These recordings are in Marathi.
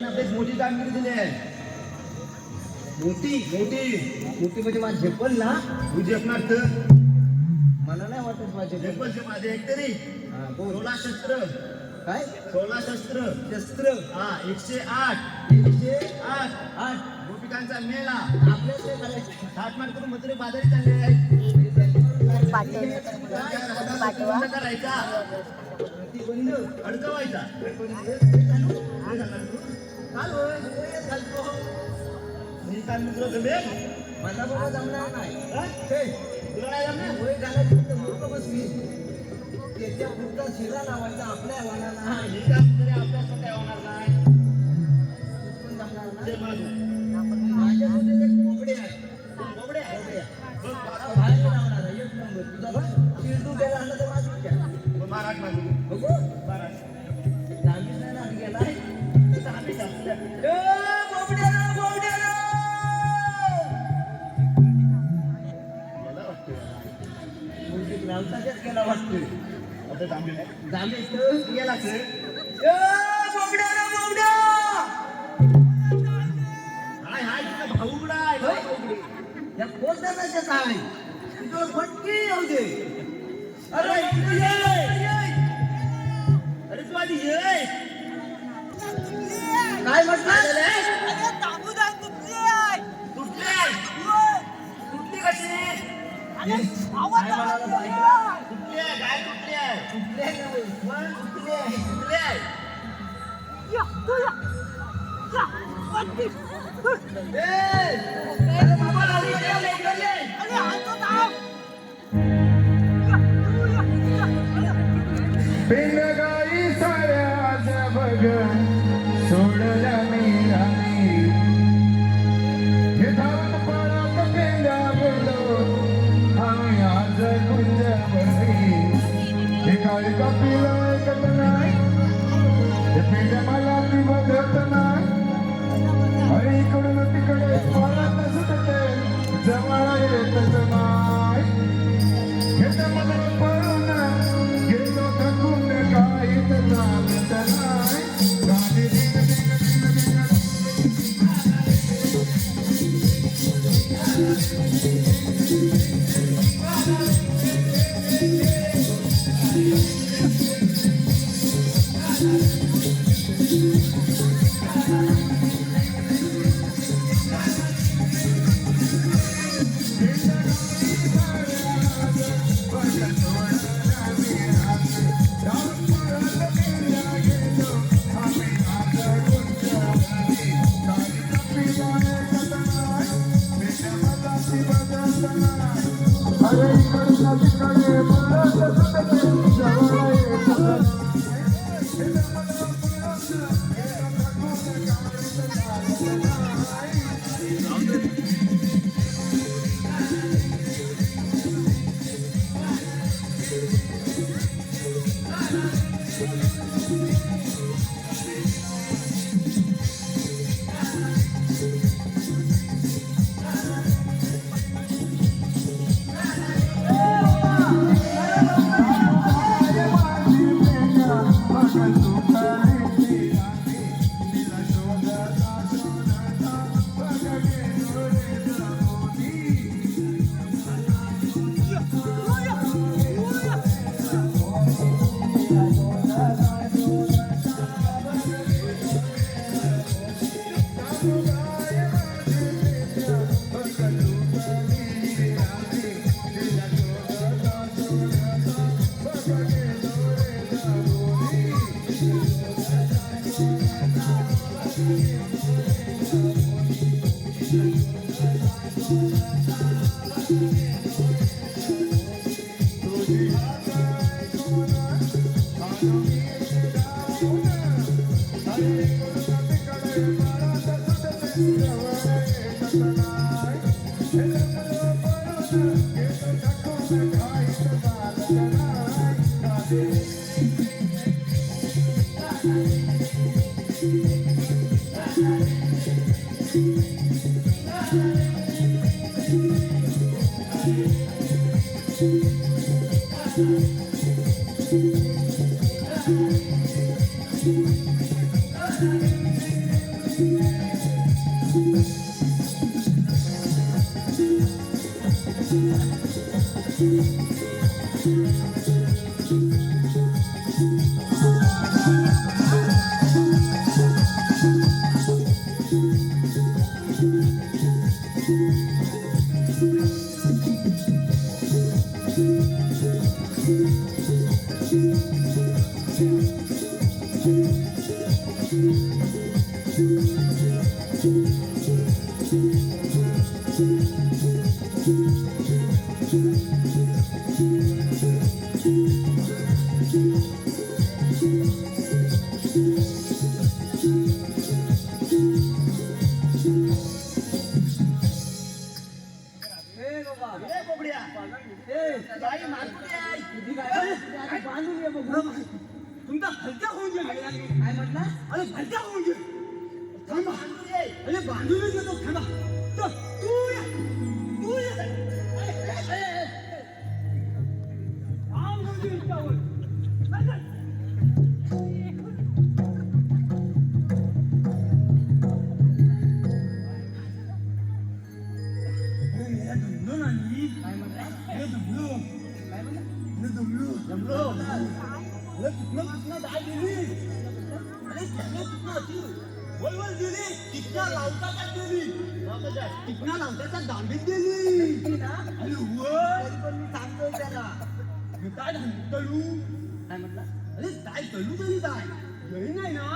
मोठी कामगिरी दिली आहे. मोठी मोठी. मोठी म्हणजे माझी झेपल ना? तू झेपणार तर? मला नाही वाटत माझे झेपल. माझे एक तरी. बोल. सोळा शस्त्र. काय? सोळा शस्त्र. शस्त्र. हा एकशे आठ. एकशे आठ. आठ. गोपिकांचा काय करायचं? थाटमाट करून मथुरे बाजारी चालले आहेत करायचा? अडकवायचा. मी काय मित्र जमेल मला बाबा जमणार नाही हा? तुला नाही जमणार होय घालायचं तर मूर्ख बसली त्याच्या पुढचा शिरा लावायचा आपल्या वाणाला हे काम तरी होणार नाही पण जमणार जांभे तर गेला सर. हाय हाय तुझा भाऊ उघडा आहे. या पोस्टाचं काय तुझं फटकी येऊ दे. अरे अरे इकडे ये. अरे तू आधी ये. काय म्हटलं तुटली तुटली कशी? काय म्हणाला तो ऐकला? तुटली आहे काय तुटली आहे कुठले आहे ना, वर कुठले आहे? तुटली आहे ए, अरे बाबा, इकडे ये, इकडे ये. पिंडगाई साऱ्या बघ सोडल्या हे काळी ए はっはっはっはっはっは。तुमचा भलत्या होऊन गेला काय म्हटला अरे भलत्या होऊन गेला थांबा अरे बांधूनच येतो थांबा तो, तू दांडीत अरे. तरी पण मी सांगतोय त्याला मी काय झालं तळू? काय म्हटला अरे, काय तळू तरी काय? नाही ना?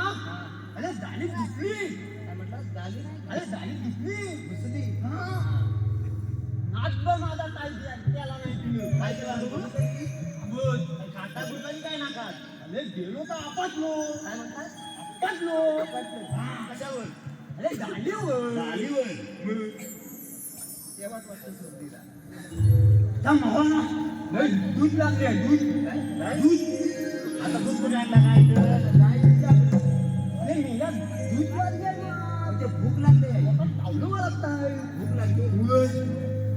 अरे, दाढी दुखली. काय म्हटला झाली अरे, दाढी दुखली. गेलो तर आपटलो. काय म्हणतात आपटलो. कशावर? अरे, गाडीवर. मग. तेव्हाच वाटतं सर्दीला दूध लागले दूध दूध आता दूध कुठे आणला काय इथं? काय दूध वाजले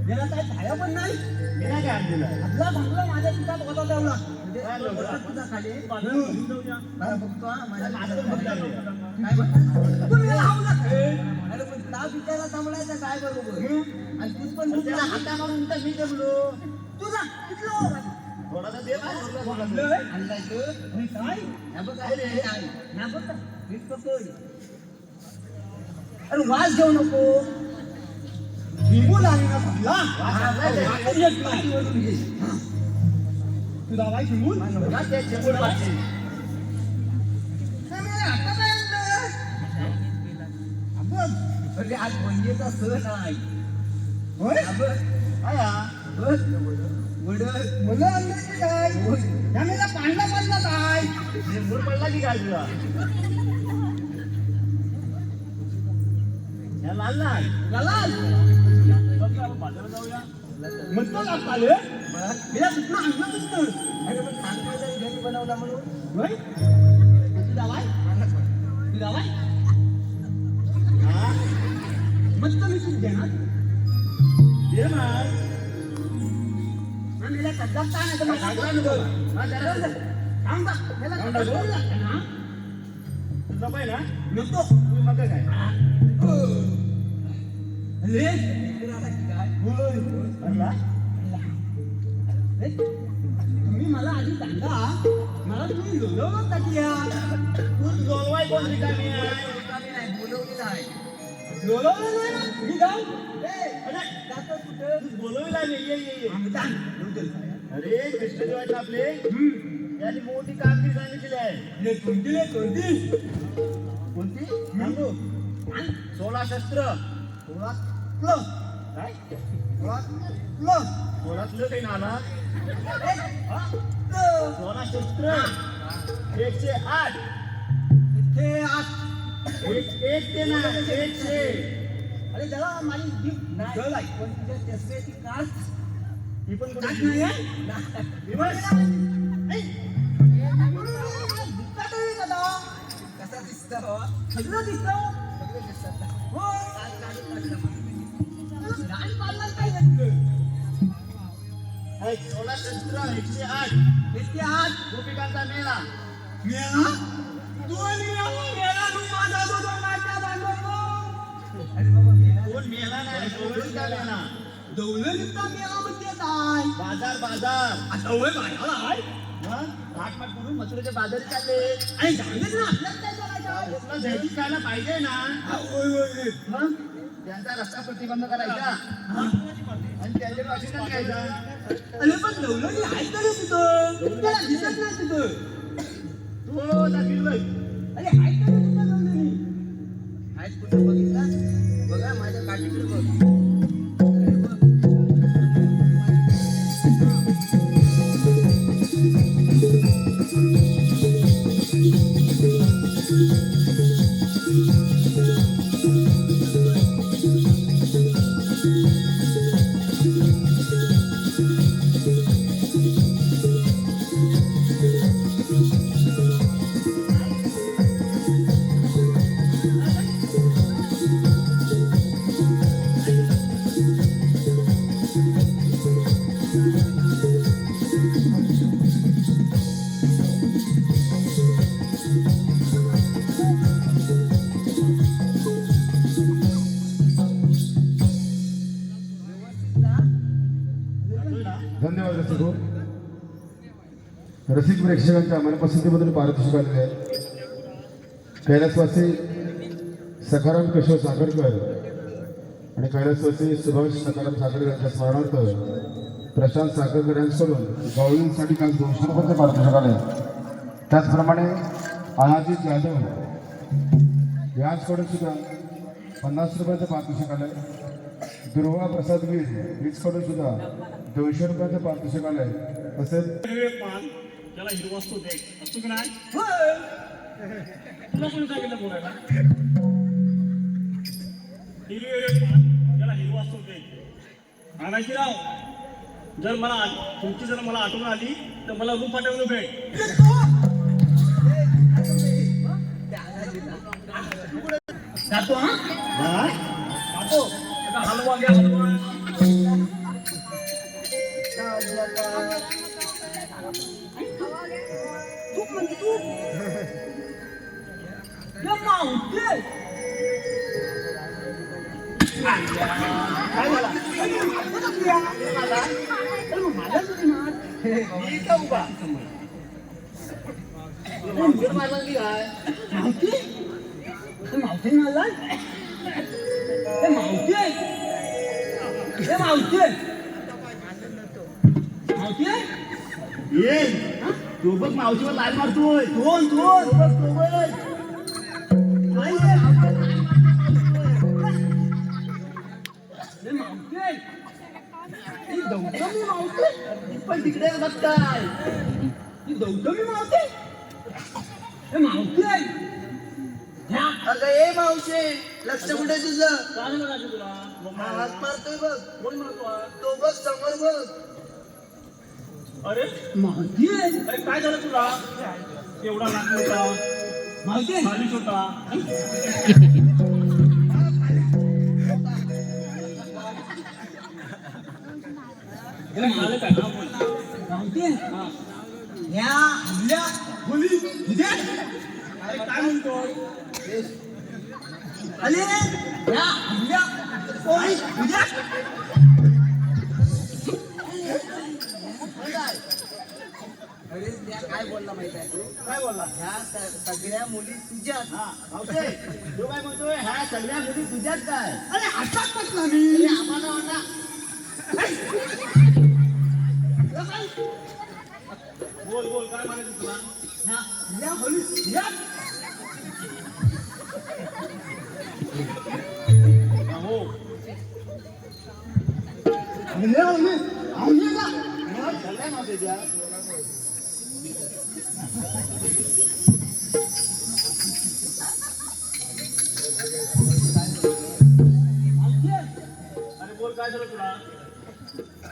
याला काय? छाया पण नाही. मी नाही काय आणलेलं? आपला भांगला माझ्या पिठात होता तेवढा तुझा खाली. बघतो माझ्या. काय म्हणतात तुम्ही हावला? अरे पण काय बरोबर. आणि तू पण. हाता मारून तर मी जमलो तुझा थोडासा दे? आणि काय? काय रे, बघ. अरे वास घेऊ नको. निघून आली ना तुला हा, वाटच येत नाही. पाठीवरून बाई ते अरे आज बंदीचा सण आहे होय आया बघ. मुलं काय त्याला पांडा पडला काय मूड पडला की काय तुला या लाल लाल बाजारात जाऊया. म्हणतो लागता रे बघ. तिला अरे पण सांगतोय तर घरी बनवला म्हणून. होय? बाय हा? मस्त मी तू देणार दे ना. आणि तिला सध्या काय नाही तर. सांग ना. तुझा पहिला नको मग काय तुम्ही मला आधी सांगा. मला तुम्ही लोलवलं का त्या तू जोडवाय कोण रिकामी नाही बोलवलेला आहे लोलवलं नाही ना मी जाऊ बोलविला ये ये अरे कृष्णदेवाचे आपले यांनी मोठी कामगिरी सांगितलेली आहे कोणती कोणती कोणती सोळा शस्त्र. काय सोळा तुझं काही नाला ए, हा, लो. सोळा शस्त्र एकशे आठ. इथे आत एक एक ते ना एकशे. अरे जरा माझी नाही. जळ आहे पण तुझ्या चष्म्याची ही पण कुठे नाही. आहे दादा कसा दिसतो? हो? सगळं दिसतं. हो अरे बाबा मेला कोण मेला नाही? सोळीचा मेळा. दौलतीचा म्हणजे काय? बाजार बाजार. आता होय बाळाला आहे? मग घाटमाट करून मथुरेचे बाजारी चालले. आणि सांगितलं ना आपल्याला काय करायचं तुला जैविक खायला पाहिजे ना. मग त्यांचा रस्ता प्रतिबंध करायचा. आणि त्यांच्या घ्यायचा? अरे पण नवलवी आहे का रे तिथं त्याला दिसत नाही तिथं. हो दाखिलबाई अरे आहे का रे तिथं नवलवी आहेच कुठं बघितला? बघा माझ्या काठीकडे बघ. रसिक प्रेक्षकांच्या मनपसंतीमधून पारितोषिक आलेले आहे. कैलासवासी सखाराम किशोर साखरकर आणि कैलासवासी सुभाष सखाराम साखरकर यांच्या स्मरणार्थ प्रशांत साखरकर यांच्याकडून गवळींसाठी काल दोनशे रुपयाचे पारितोषिक आले त्याचप्रमाणे अनाजित यादव यांच्याकडून सुद्धा पन्नास रुपयाचं पारितोषिक आलं दुर्वा प्रसाद वीर वीजकडून सुद्धा दोनशे रुपयाचं पारितोषिक आहे तसेच त्याला हिरवा असतो दे. असतो की नाही. तुला कोणी सांगितलं बोलायला? त्याला हिरवा असतो दे. राव जर मला तुमची जर मला आठवण आली तर मला रूम पाठवून भेट जातो हा? जातो हलवा घ्या हलवा. तू म्हणजे तू या मी तू बघ मावशीवर लाल मारतोय. दोन दोन तो तो हे मावते ती पण तिकडे बघ काय ही दौडमी मावते मावते अगं ए मावशे. लक्ष कुठे तुझं? काय राजू तुला? हात मारतोय बघ. कोण म्हणतो तो बघ समोर बघ. अरे. मावते अरे काय झालं तुला? एवढा नाक होता मावते खाली होता झालं काय हा, बोल. मावते ह्या हल्ल्या मुली तुझ्या अरे काय म्हणतोय? अरे ह्या हल्ल्या कोणी अरे त्या काय बोलला माहिती आहे? तू काय बोलला? ह्या स- सगळ्या मुली तुझ्याच. हा मावशे तू काय म्हणतोय ह्या सगळ्या मुली तुझ्याच काय? अरे असा कसला मी. अरे आम्हाला बोल बोल काय म्हणायचं तुला? ह्या मुली हा, हो. हल्ल्या मुली हल्ल्या मग सगळ्या अरे झालं तुला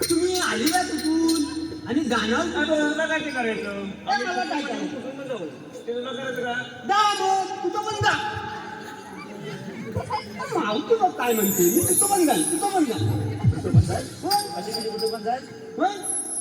तुम्ही आली ना तिथून? आणि गाणं तुला काय ते करायचं? मावती मग काय म्हणते? मी तुझं पण घाल तुझं पण घाल अशी किती कुठे पण जाईल?